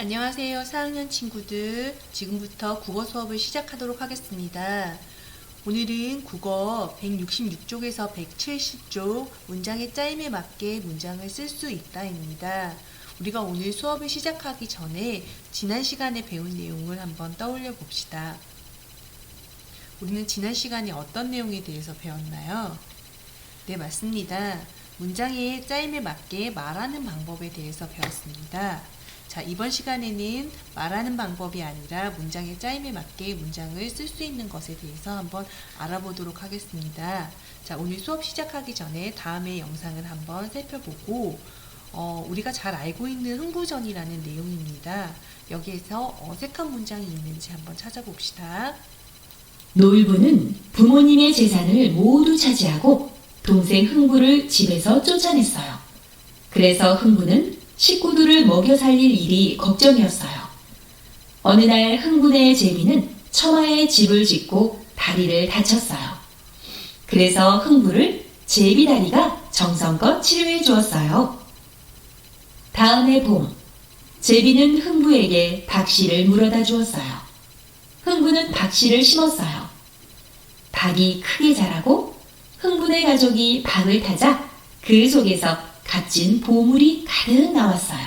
안녕하세요. 4학년 친구들. 지금부터 국어 수업을 시작하도록 하겠습니다. 오늘은 국어 166쪽에서 170쪽 문장의 짜임에 맞게 문장을 쓸 수 있다입니다. 우리가 오늘 수업을 시작하기 전에 지난 시간에 배운 내용을 한번 떠올려 봅시다. 우리는 지난 시간에 어떤 내용에 대해서 배웠나요? 네, 맞습니다. 문장의 짜임에 맞게 말하는 방법에 대해서 배웠습니다. 자, 이번 시간에는 말하는 방법이 아니라 문장의 짜임에 맞게 문장을 쓸 수 있는 것에 대해서 한번 알아보도록 하겠습니다. 자, 오늘 수업 시작하기 전에 다음의 영상을 한번 살펴보고, 어, 우리가 잘 알고 있는 흥부전이라는 내용입니다. 여기에서 어색한 문장이 있는지 한번 찾아봅시다. 노을부는 부모님의 재산을 모두 차지하고 동생 흥부를 집에서 쫓아냈어요. 그래서 흥부는 식구들을 먹여 살릴 일이 걱정이었어요. 어느 날 흥부네 제비는 처마에 집을 짓고 다리를 다쳤어요. 그래서 흥부를 제비다리가 정성껏 치료해 주었어요. 다음 해 봄, 제비는 흥부에게 박씨를 물어다 주었어요. 흥부는 박씨를 심었어요. 박이 크게 자라고 흥분의 가족이 박을 타자 그 속에서 값진 보물이 가득 나왔어요.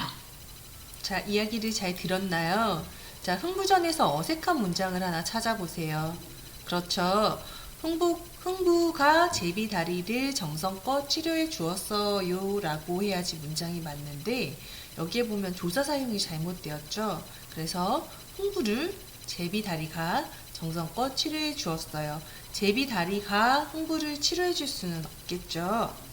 자, 이야기를 잘 들었나요? 자, 흥부전에서 어색한 문장을 하나 찾아보세요. 그렇죠. 흥부, 흥부가 제비 다리를 정성껏 치료해 주었어요. 라고 해야지 문장이 맞는데, 여기에 보면 조사 사용이 잘못되었죠. 그래서 흥부를 제비 다리가 정성껏 치료해 주었어요. 제비 다리가 흥부를 치료해 줄 수는 없겠죠.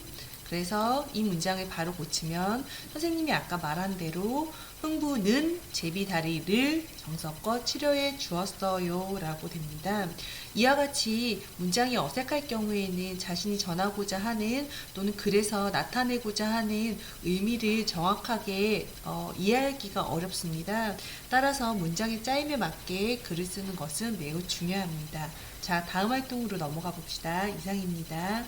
그래서 이 문장을 바로 고치면 선생님이 아까 말한 대로 흥부는 제비 다리를 정성껏 치료해 주었어요 라고 됩니다. 이와 같이 문장이 어색할 경우에는 자신이 전하고자 하는 또는 그래서 나타내고자 하는 의미를 정확하게 어, 이해하기가 어렵습니다. 따라서 문장의 짜임에 맞게 글을 쓰는 것은 매우 중요합니다. 자, 다음 활동으로 넘어가 봅시다. 이상입니다.